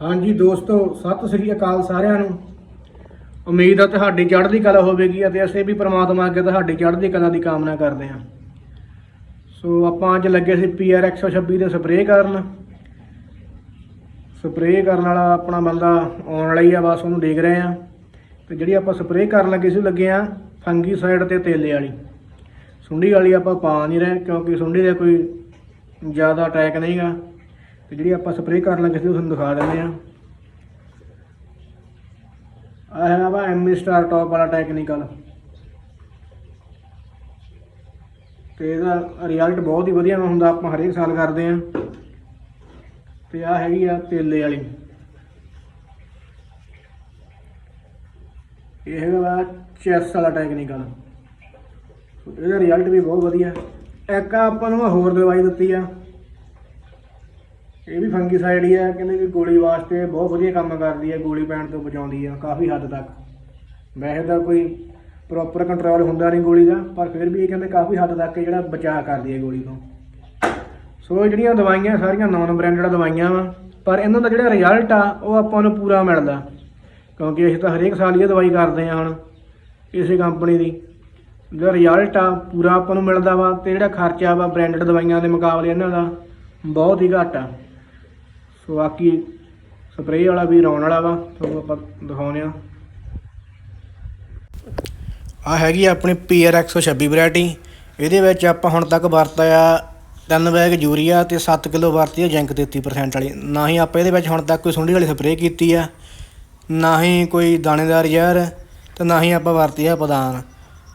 ਹਾਂਜੀ ਦੋਸਤੋ, ਸਤਿ ਸ੍ਰੀ ਅਕਾਲ ਸਾਰਿਆਂ ਨੂੰ। ਉਮੀਦ ਹੈ ਤੁਹਾਡੀ ਚੜ੍ਹਦੀ ਕਲਾ ਹੋਵੇਗੀ ਅਤੇ ਅਸੀਂ ਵੀ ਪ੍ਰਮਾਤਮਾ ਅੱਗੇ ਤੁਹਾਡੀ ਚੜ੍ਹਦੀ ਕਲਾ ਦੀ ਕਾਮਨਾ ਕਰਦੇ ਹਾਂ। ਸੋ ਆਪਾਂ ਅੱਜ ਲੱਗੇ ਸੀ ਪੀਆਰ 126 ਦੇ ਸਪਰੇਅ ਕਰਨ। ਸਪਰੇਅ ਕਰਨ ਵਾਲਾ ਆਪਣਾ ਬੰਦਾ ਆਉਣ ਵਾਲਾ ਹੀ ਆ, ਬਸ ਉਹਨੂੰ ਦੇਖ ਰਹੇ ਆ ਤੇ ਜਿਹੜੀ ਆਪਾਂ ਸਪਰੇਅ ਕਰਨ ਲੱਗੇ ਸੀ ਲੱਗੇ ਆ ਫੰਗੀ ਸਾਈਡ ਤੇ ਤੇਲੇ ਵਾਲੀ। ਸੁੰਡੀ ਵਾਲੀ ਆਪਾਂ ਪਾ ਨਹੀਂ ਰਹੇ, ਕਿਉਂਕਿ ਸੁੰਡੀ ਦਾ ਕੋਈ ਜ਼ਿਆਦਾ ਅਟੈਕ ਨਹੀਂਗਾ ਤੇ ਜਿਹੜੀ ਆਪਾਂ ਸਪਰੇਅ ਕਰਨ ਲੱਗੇ ਸੀ ਉਹ ਤੁਹਾਨੂੰ ਦਿਖਾ ਦਿੰਦੇ ਆ ਆਹ ਹੈਗਾ ਵਾ ਐਮੀ ਸਟਾਰ ਟੌਪ ਵਾਲਾ ਟੈਕਨੀਕਲ ਤੇ ਇਹਦਾ ਰਿਜ਼ਲਟ ਬਹੁਤ ਹੀ ਵਧੀਆ ਹੁੰਦਾ, ਆਪਾਂ ਹਰੇਕ ਸਾਲ ਕਰਦੇ ਆ ਤੇ ਆ ਹੈਗੀ ਆ ਤੇਲੇ ਵਾਲੀ। ਇਹ ਹੈਗਾ ਵਾ ਚੈਸ ਵਾਲਾ ਟੈਕਨੀਕਲ ਇਹਦਾ ਰਿਜ਼ਲਟ ਵੀ ਬਹੁਤ ਵਧੀਆ। ਇੱਕ ਆਪਾਂ ਨੂੰ ਹੋਰ ਦਵਾਈ ਦਿੱਤੀ ਆ। ਇਹ ਵੀ ਫੰਗੀਸਾਈਡ ਹੀ ਆ, ਕਹਿੰਦੇ ਵੀ ਗੋਲੀ ਵਾਸਤੇ ਬਹੁਤ ਵਧੀਆ ਕੰਮ ਕਰਦੀ ਹੈ ਗੋਲੀ ਪੈਣ ਤੋਂ ਬਚਾਉਂਦੀ ਆ, ਕਾਫੀ ਹੱਦ ਤੱਕ। ਵੈਸੇ ਤਾਂ ਕੋਈ ਪ੍ਰੋਪਰ ਕੰਟਰੋਲ ਹੁੰਦਾ ਨਹੀਂ ਗੋਲੀ ਦਾ, ਪਰ ਫਿਰ ਵੀ ਇਹ ਕਹਿੰਦੇ ਕਾਫੀ ਹੱਦ ਤੱਕ ਜਿਹੜਾ ਬਚਾਅ ਕਰਦੀ ਹੈ ਗੋਲੀ ਤੋਂ। ਸੋ ਇਹ ਜਿਹੜੀਆਂ ਦਵਾਈਆਂ, ਸਾਰੀਆਂ ਨਾਨ ਬ੍ਰਾਂਡਡ ਦਵਾਈਆਂ ਵਾ, ਪਰ ਇਹਨਾਂ ਦਾ ਜਿਹੜਾ ਰਿਜ਼ਲਟ ਆ, ਉਹ ਆਪਾਂ ਨੂੰ ਪੂਰਾ ਮਿਲਦਾ। ਕਿਉਂਕਿ ਅਸੀਂ ਤਾਂ ਹਰੇਕ ਸਾਲ ਹੀ ਇਹ ਦਵਾਈ ਕਰਦੇ ਆ ਹੁਣ, ਇਸੇ ਕੰਪਨੀ ਦੀ। ਜਿਹੜਾ ਰਿਜ਼ਲਟ ਆ, ਪੂਰਾ ਆਪਾਂ ਨੂੰ ਮਿਲਦਾ ਵਾ, ਤੇ ਜਿਹੜਾ ਖਰਚਾ ਵਾ ਬ੍ਰਾਂਡਡ ਦਵਾਈਆਂ ਦੇ ਮੁਕਾਬਲੇ ਇਹਨਾਂ ਦਾ, ਬਹੁਤ ਹੀ ਘੱਟ ਆ। ਸੋ ਬਾਕੀ ਸਪਰੇਅ ਵਾਲਾ ਵੀ ਰੌਣ ਵਾਲਾ ਵਾ, ਤੁਹਾਨੂੰ ਆਪਾਂ ਦਿਖਾਉਂਦੇ ਆ ਆ ਹੈਗੀ ਆ ਆਪਣੀ ਪੀਆਰ 126 ਵੈਰਾਈਟੀ ਇਹਦੇ ਵਿੱਚ ਆਪਾਂ ਹੁਣ ਤੱਕ ਵਰਤਿਆ ਤਿੰਨ ਬੈਗ ਯੂਰੀਆ ਤੇ 7 ਕਿਲੋ ਵਰਤੀ ਆ ਜੈਂਕ 33% ਵਾਲੀ। ਨਾ ਹੀ ਆਪਾਂ ਇਹਦੇ ਵਿੱਚ ਹੁਣ ਤੱਕ ਕੋਈ ਸੁੰਡੀ ਵਾਲੀ ਸਪਰੇਅ ਕੀਤੀ ਆ, ਨਾ ਹੀ ਕੋਈ ਦਾਣੇਦਾਰ ਜ਼ਹਿਰ ਤੇ ਨਾ ਹੀ ਆਪਾਂ ਵਰਤੀ ਆ ਪਦਾਨ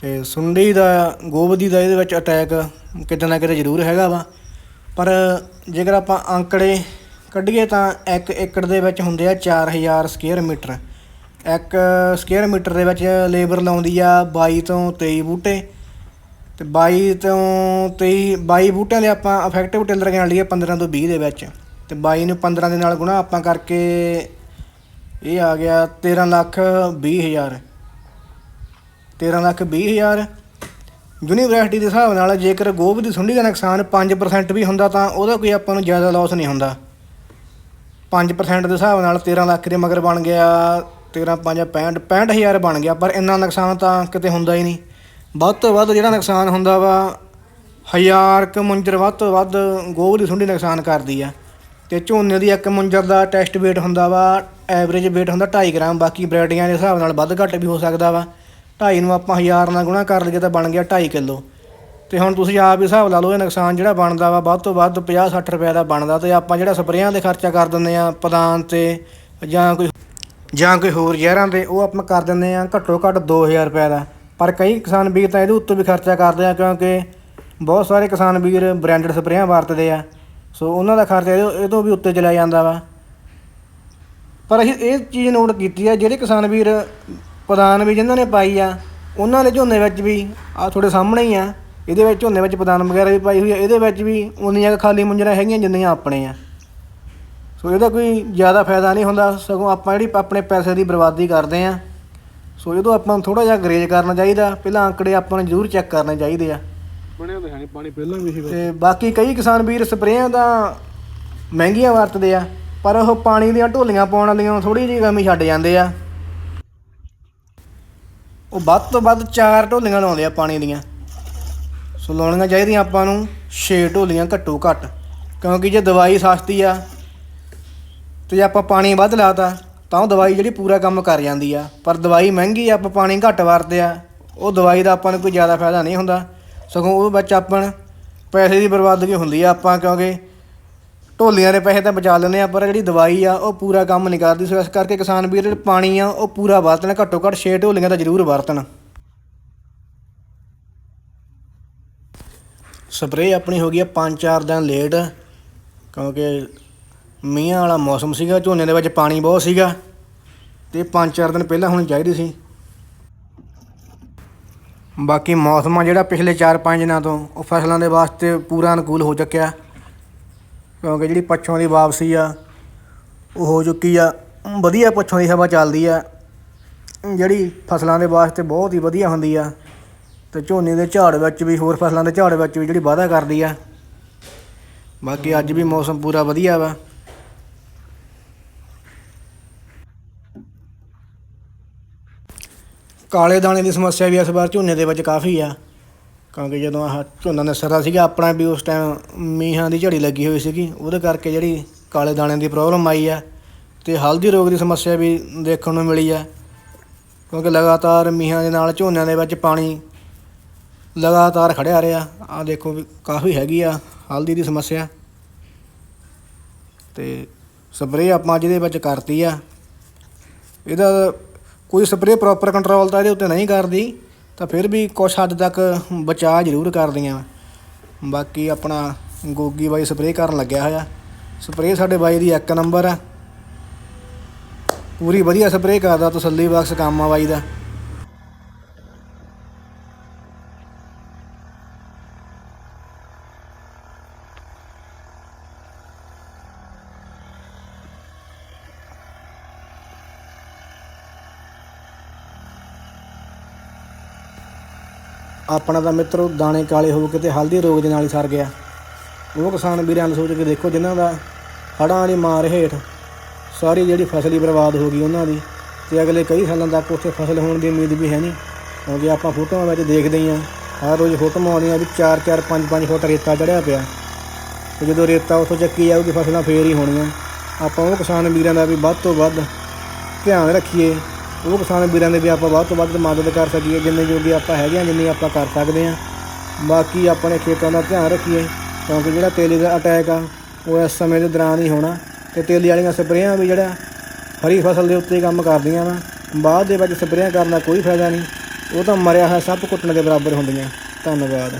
ਤੇ ਸੁੰਡੀ ਦਾ ਗੋਬਦੀ ਦਾ ਇਹਦੇ ਵਿੱਚ ਅਟੈਕ ਕਿਤੇ ਨਾ ਕਿਤੇ ਜ਼ਰੂਰ ਹੈਗਾ ਵਾ। ਪਰ ਜੇਕਰ ਆਪਾਂ ਅੰਕੜੇ ਕੱਢੀਏ ਤਾਂ 1 ਏਕੜ ਦੇ ਵਿੱਚ ਹੁੰਦੇ ਆ 4000 ਸਕੁਅਰ ਮੀਟਰ। ਇੱਕ ਸਕੁਅਰ ਮੀਟਰ ਦੇ ਵਿੱਚ ਲੇਬਰ ਲਾਉਂਦੀ ਆ 22 ਤੋਂ 23 ਬੂਟੇ। ਤੇ 22 ਤੋਂ 23 22 ਬੂਟਿਆਂ ਦੇ ਆਪਾਂ ਇਫੈਕਟਿਵ ਟਿਲਰ ਗਿਣ ਲਈਏ 15 ਤੋਂ 20 ਦੇ ਵਿੱਚ। ਤੇ 22 ਨੂੰ 15 ਦੇ ਨਾਲ ਗੁਣਾ ਆਪਾਂ ਕਰਕੇ ਇਹ ਆ ਗਿਆ 13 ਲੱਖ 20 ਹਜ਼ਾਰ। 13 ਲੱਖ 20 ਹਜ਼ਾਰ। ਯੂਨੀਵਰਸਿਟੀ ਦੇ ਹਿਸਾਬ ਨਾਲ ਜੇਕਰ ਗੋਭ ਦੀ ਸੁੰਡੀ ਦਾ ਨੁਕਸਾਨ 5% ਵੀ ਹੁੰਦਾ ਤਾਂ ਉਹਦਾ ਕੋਈ ਆਪਾਂ ਨੂੰ ਜ਼ਿਆਦਾ ਲਾਸ ਨਹੀਂ ਹੁੰਦਾ। 5% ਦੇ ਹਿਸਾਬ ਨਾਲ 13 ਲੱਖ ਦੇ ਮਗਰ ਬਣ ਗਿਆ 13 5 65 65000 ਬਣ ਗਿਆ, ਪਰ ਇੰਨਾ ਨੁਕਸਾਨ ਤਾਂ ਕਿਤੇ ਹੁੰਦਾ ਹੀ ਨਹੀਂ। ਵੱਧ ਤੋਂ ਵੱਧ ਜਿਹੜਾ ਨੁਕਸਾਨ ਹੁੰਦਾ ਵਾ, ਹਜ਼ਾਰ ਕ ਮੁੰਜਰ ਵੱਧ ਤੋਂ ਵੱਧ ਗੋਹ ਦੀ ਸੁੰਡੀ ਨੁਕਸਾਨ ਕਰਦੀ ਆ। ਤੇ ਝੋਨੇ ਦੀ ਇੱਕ ਮੁੰਜਰ ਦਾ ਟੈਸਟ weight ਹੁੰਦਾ ਵਾ ਐਵਰੇਜ weight ਹੁੰਦਾ 2.5 ਗ੍ਰਾਮ, ਬਾਕੀ ਵੈਰਾਈਟੀਆਂ ਦੇ ਹਿਸਾਬ ਨਾਲ ਵੱਧ ਘੱਟ ਵੀ ਹੋ ਸਕਦਾ ਵਾ। 2.5 ਨੂੰ ਆਪਾਂ ਹਜ਼ਾਰ ਨਾਲ ਗੁਣਾ ਕਰ ਲਈਏ ਤਾਂ ਬਣ ਗਿਆ 2.5 ਕਿਲੋ। ਤੇ ਹੁਣ ਤੁਸੀਂ ਆਪ ਹੀ ਹਿਸਾਬ ਲਾ ਲਓ, ਇਹ ਨੁਕਸਾਨ ਜਿਹੜਾ ਬਣਦਾ ਵਾ, ਵੱਧ ਤੋਂ ਵੱਧ 50 60 ਰੁਪਏ ਦਾ ਬਣਦਾ ਤੇ ਆਪਾਂ ਜਿਹੜਾ ਸਪਰੇਆਂ ਦੇ ਖਰਚਾ ਕਰ ਦਿੰਦੇ ਆ ਪਦਾਨ ਤੇ ਜਾਂ ਕੋਈ ਜਾਂ ਕੋਈ ਹੋਰ ਜ਼ਹਿਰਾਂ ਤੇ, ਉਹ ਆਪਾਂ ਕਰ ਦਿੰਦੇ ਆ ਘੱਟੋ ਘੱਟ 2000 ਰੁਪਏ ਦਾ। ਪਰ ਕਈ ਕਿਸਾਨ ਵੀਰ ਤਾਂ ਇਹਦੇ ਉੱਤੇ ਵੀ ਖਰਚਾ ਕਰਦੇ ਆ ਕਿਉਂਕਿ ਬਹੁਤ ਸਾਰੇ ਕਿਸਾਨ ਵੀਰ ਬ੍ਰਾਂਡਡ ਸਪਰੇਆਂ ਵਰਤਦੇ ਆ। ਸੋ ਉਹਨਾਂ ਦਾ ਖਰਚਾ ਇਹਦੇ ਇਹ ਤੋਂ ਵੀ ਉੱਤੇ ਚਲਾ ਜਾਂਦਾ ਵਾ। ਪਰ ਅਸੀਂ ਇਹ ਚੀਜ਼ ਨੋਟ ਕੀਤੀ ਆ, ਜਿਹੜੇ ਕਿਸਾਨ ਵੀਰ ਪਦਾਨ ਵੀ ਜਿਨ੍ਹਾਂ ਨੇ ਪਾਈ ਆ, ਉਹਨਾਂ ਦੇ ਝੋਨੇ ਵਿੱਚ ਵੀ ਆ ਤੁਹਾਡੇ ਸਾਹਮਣੇ ਹੀ ਆ। ਇਹਦੇ ਵਿੱਚ ਝੋਨੇ ਵਿੱਚ ਪਦਾਨ ਵਗੈਰਾ ਵੀ ਪਾਈ ਹੋਈ ਆ ਇਹਦੇ ਵਿੱਚ ਵੀ ਉਨੀਆਂ ਖਾਲੀ ਮੁੰਜਰਾ ਹੈਗੀਆਂ ਜਿੰਨੀਆਂ ਆਪਣੇ ਆ। ਸੋ ਇਹਦਾ ਕੋਈ ਜ਼ਿਆਦਾ ਫਾਇਦਾ ਨਹੀਂ ਹੁੰਦਾ ਸਗੋਂ ਆਪਾਂ ਜਿਹੜੀ ਆਪਣੇ ਪੈਸੇ ਦੀ ਬਰਬਾਦੀ ਕਰਦੇ ਆ ਸੋ ਇਹਦੋਂ ਆਪਾਂ ਨੂੰ ਥੋੜਾ ਜਿਹਾ ਗਰੇਜ ਕਰਨਾ ਚਾਹੀਦਾ ਪਹਿਲਾਂ ਅੰਕੜੇ ਆਪਾਂ ਨੂੰ ਜ਼ਰੂਰ ਚੈੱਕ ਕਰਨੇ ਚਾਹੀਦੇ ਆ। ਬਣਿਆ ਤਾਂ ਹੈ ਨਹੀਂ ਪਾਣੀ ਪਹਿਲਾਂ ਵੀ ਸੀ ਤੇ ਬਾਕੀ ਕਈ ਕਿਸਾਨ ਵੀਰ ਸਪਰੇਆਂ ਦਾ ਮਹਿੰਗੀਆਂ ਵਰਤਦੇ ਆ ਪਰ ਉਹ ਪਾਣੀ ਦੀਆਂ ਢੋਲੀਆਂ ਪਾਉਣ ਵਾਲੀਆਂ ਥੋੜੀ ਜਿਹੀ ਕਮੀ ਛੱਡ ਜਾਂਦੇ ਆ। ਉਹ ਵੱਧ ਤੋਂ ਵੱਧ ਚਾਰ ਢੋਲੀਆਂ ਲਾਉਂਦੇ ਆ ਪਾਣੀ ਦੀਆਂ। ਸੋ ਲਾਉਣੀਆਂ ਚਾਹੀਦੀਆਂ ਆਪਾਂ ਨੂੰ 6 ਢੋਲੀਆਂ ਘੱਟੋ ਘੱਟ, ਕਿਉਂਕਿ ਜੇ ਦਵਾਈ ਸਸਤੀ ਆ ਤੇ ਜੇ ਆਪਾਂ ਪਾਣੀ ਵੱਧ ਲਾਤਾ, ਤਾਂ ਉਹ ਦਵਾਈ ਜਿਹੜੀ ਪੂਰਾ ਕੰਮ ਕਰ ਜਾਂਦੀ ਆ। ਪਰ ਦਵਾਈ ਮਹਿੰਗੀ ਆ, ਆਪਾਂ ਪਾਣੀ ਘੱਟ ਵਰਤਦੇ ਆ, ਉਹ ਦਵਾਈ ਦਾ ਆਪਾਂ ਨੂੰ ਕੋਈ ਜ਼ਿਆਦਾ ਫਾਇਦਾ ਨਹੀਂ ਹੁੰਦਾ। ਸਗੋਂ ਉਹ ਵਿੱਚ ਆਪਾਂ ਪੈਸੇ ਦੀ ਬਰਬਾਦਗੀ ਹੁੰਦੀ ਆ ਆਪਾਂ, ਕਿਉਂਕਿ ਢੋਲੀਆਂ ਦੇ ਪੈਸੇ ਤਾਂ ਬਚਾ ਲੈਂਦੇ ਆ, ਪਰ ਜਿਹੜੀ ਦਵਾਈ ਆ, ਉਹ ਪੂਰਾ ਕੰਮ ਨਹੀਂ ਕਰਦੀ। ਸੋ ਇਸ ਕਰਕੇ ਕਿਸਾਨ ਵੀਰ, ਜਿਹੜੇ ਪਾਣੀ ਆ, ਉਹ ਪੂਰਾ ਵਰਤਣ, ਘੱਟੋ ਘੱਟ 6 ਢੋਲੀਆਂ ਤਾਂ ਜ਼ਰੂਰ ਵਰਤਣ। ਸਪਰੇਅ ਆਪਣੀ ਹੋ ਗਈ ਆ 5-4 ਦਿਨ ਲੇਟ ਕਿਉਂਕਿ ਮੀਂਹਾਂ ਵਾਲਾ ਮੌਸਮ ਸੀਗਾ, ਝੋਨੇ ਦੇ ਵਿੱਚ ਪਾਣੀ ਬਹੁਤ ਸੀਗਾ, ਤੇ 5-4 ਦਿਨ ਪਹਿਲਾਂ ਹੋਣੀ ਚਾਹੀਦੀ ਸੀ। ਬਾਕੀ ਮੌਸਮ ਆ ਜਿਹੜਾ ਪਿਛਲੇ 4-5 ਦਿਨਾਂ ਤੋਂ, ਉਹ ਫਸਲਾਂ ਦੇ ਵਾਸਤੇ ਪੂਰਾ ਅਨੁਕੂਲ ਹੋ ਚੁੱਕਿਆ, ਕਿਉਂਕਿ ਜਿਹੜੀ ਪੱਛੋਂ ਦੀ ਵਾਪਸੀ ਆ, ਉਹ ਹੋ ਚੁੱਕੀ ਆ, ਵਧੀਆ ਪੱਛੋਂ ਦੀ ਹਵਾ ਚੱਲਦੀ ਆ, ਜਿਹੜੀ ਫਸਲਾਂ ਦੇ ਵਾਸਤੇ ਬਹੁਤ ਹੀ ਵਧੀਆ ਹੁੰਦੀ ਆ। ਤੇ ਝੋਨੇ ਦੇ ਝਾੜ ਵਿੱਚ ਵੀ, ਹੋਰ ਫਸਲਾਂ ਦੇ ਝਾੜ ਵਿੱਚ ਵੀ ਜਿਹੜੀ ਵਾਧਾ ਕਰਦੀ ਆ। ਬਾਕੀ ਅੱਜ ਵੀ ਮੌਸਮ ਪੂਰਾ ਵਧੀਆ ਵਾ। ਕਾਲੇ ਦਾਣੇ ਦੀ ਸਮੱਸਿਆ ਵੀ ਇਸ ਵਾਰ ਝੋਨੇ ਦੇ ਵਿੱਚ ਕਾਫੀ ਆ। ਕਿਉਂਕਿ ਜਦੋਂ ਆਹ ਝੋਨਾ ਨਸਰਾ ਸੀਗਾ, ਆਪਣਾ ਵੀ ਉਸ ਟਾਈਮ ਮੀਂਹਾਂ ਦੀ ਝੜੀ ਲੱਗੀ ਹੋਈ ਸੀਗੀ। ਉਹਦੇ ਕਰਕੇ ਜਿਹੜੀ ਕਾਲੇ ਦਾਣੇ ਦੀ ਪ੍ਰੋਬਲਮ ਆਈ ਆ ਤੇ ਹਲਦੀ ਰੋਗ ਦੀ ਸਮੱਸਿਆ ਵੀ ਦੇਖਣ ਨੂੰ ਮਿਲੀ ਆ। ਕਿਉਂਕਿ ਲਗਾਤਾਰ ਮੀਂਹਾਂ ਦੇ ਨਾਲ ਝੋਨਿਆਂ ਦੇ ਵਿੱਚ ਪਾਣੀ ਲਗਾਤਾਰ ਖੜਿਆ ਰਿਹਾ। ਆ ਦੇਖੋ ਵੀ ਕਾਫੀ ਹੈਗੀ ਆ, ਹਲਦੀ ਦੀ ਸਮੱਸਿਆ। ਤੇ ਸਪਰੇਅ ਆਪਾਂ ਜਿਹਦੇ ਵਿੱਚ ਕਰਤੀ ਆ। ਇਹਦਾ ਕੋਈ ਸਪਰੇਅ ਪ੍ਰੋਪਰ ਕੰਟਰੋਲ ਤਾਂ ਇਹਦੇ ਉੱਤੇ ਨਹੀਂ ਕਰਦੀ, ਤਾਂ ਫਿਰ ਵੀ ਕੁਛ ਹੱਦ ਤੱਕ ਬਚਾਅ ਜ਼ਰੂਰ ਕਰਦੀਆਂ। ਬਾਕੀ ਆਪਣਾ ਗੋਗੀ ਬਾਈ ਸਪਰੇਅ ਕਰਨ ਲੱਗਿਆ ਹੋਇਆ। ਸਪਰੇਅ ਸਾਡੇ ਬਾਈ ਦੀ ਇੱਕ ਨੰਬਰ ਆ। ਪੂਰੀ ਵਧੀਆ ਸਪਰੇਅ ਕਰਦਾ ਤਸੱਲੀ ਬਖਸ਼ ਕੰਮ ਆ ਬਾਈ ਦਾ। ਆਪਣਾ ਤਾਂ ਮਿੱਤਰੋ ਦਾਣੇ ਕਾਲੇ ਹੋ ਕੇ ਤੇ ਹਲਦੀ ਰੋਗ ਦੇ ਨਾਲ ਹੀ ਸਰ ਗਿਆ। ਉਹ ਕਿਸਾਨ ਵੀਰਾਂ ਨੂੰ ਸੋਚ ਕੇ ਦੇਖੋ ਜਿਨ੍ਹਾਂ ਦਾ ਹੜ੍ਹਾਂ ਵਾਲੀ ਮਾਰ ਹੇਠ ਸਾਰੀ ਜਿਹੜੀ ਫਸਲ ਹੀ ਬਰਬਾਦ ਹੋ ਗਈ ਉਹਨਾਂ ਦੀ ਤੇ ਅਗਲੇ ਕਈ ਸਾਲਾਂ ਤੱਕ ਉੱਥੇ ਫਸਲ ਹੋਣ ਦੀ ਉਮੀਦ ਵੀ ਹੈ ਨਹੀਂ। ਕਿਉਂਕਿ ਆਪਾਂ ਫੋਟੋਆਂ ਵਿੱਚ ਦੇਖਦੇ ਹੀ ਆ ਹਰ ਰੋਜ਼ ਫੋਟੋਆਂ ਆਉਂਦੀਆਂ ਵੀ 4-4 5-5 ਫੁੱਟ ਰੇਤਾ ਚੜਿਆ ਪਿਆ। ਤੇ ਜਦੋਂ ਰੇਤਾ ਉੱਥੋਂ ਚੱਕੀ ਜਾਊਗੀ ਫਸਲਾਂ ਫੇਰ ਹੀ ਹੋਣੀਆਂ। ਆਪਾਂ ਉਹ ਕਿਸਾਨ ਵੀਰਾਂ ਦਾ ਵੀ ਵੱਧ ਤੋਂ ਵੱਧ ਧਿਆਨ ਰੱਖੀਏ। ਉਹ ਕਿਸਾਨ ਵੀਰਾਂ ਦੇ ਵੀ ਆਪਾਂ ਵੱਧ ਤੋਂ ਵੱਧ ਮਦਦ ਕਰ ਸਕੀਏ, ਜਿੰਨੇ ਜੋਗੇ ਆਪਾਂ ਹੈਗੇ ਆ ਜਿੰਨੀ ਆਪਾਂ ਕਰ ਸਕਦੇ ਆ ਬਾਕੀ ਆਪਣੇ ਖੇਤਾਂ ਦਾ ਧਿਆਨ ਰੱਖੀਏ, ਕਿਉਂਕਿ ਜਿਹੜਾ ਤੇਲੀ ਦਾ ਅਟੈਕ ਆ, ਉਹ ਇਸ ਸਮੇਂ ਦੇ ਦੌਰਾਨ ਹੀ ਹੋਣਾ। ਤੇ ਤੇਲੀ ਵਾਲੀਆਂ ਸਪਰੇਆਂ ਵੀ ਜਿਹੜਾ ਹਰੀ ਫਸਲ ਦੇ ਉੱਤੇ ਕੰਮ ਕਰਦੀਆਂ ਵਾ। ਬਾਅਦ ਦੇ ਵਿੱਚ ਸਪਰੇਆਂ ਕਰਨ ਦਾ ਕੋਈ ਫਾਇਦਾ ਨਹੀਂ। ਉਹ ਤਾਂ ਮਰਿਆ ਹੋਇਆ ਸੱਪ ਕੁੱਟਣ ਦੇ ਬਰਾਬਰ ਹੁੰਦੀਆਂ। ਧੰਨਵਾਦ।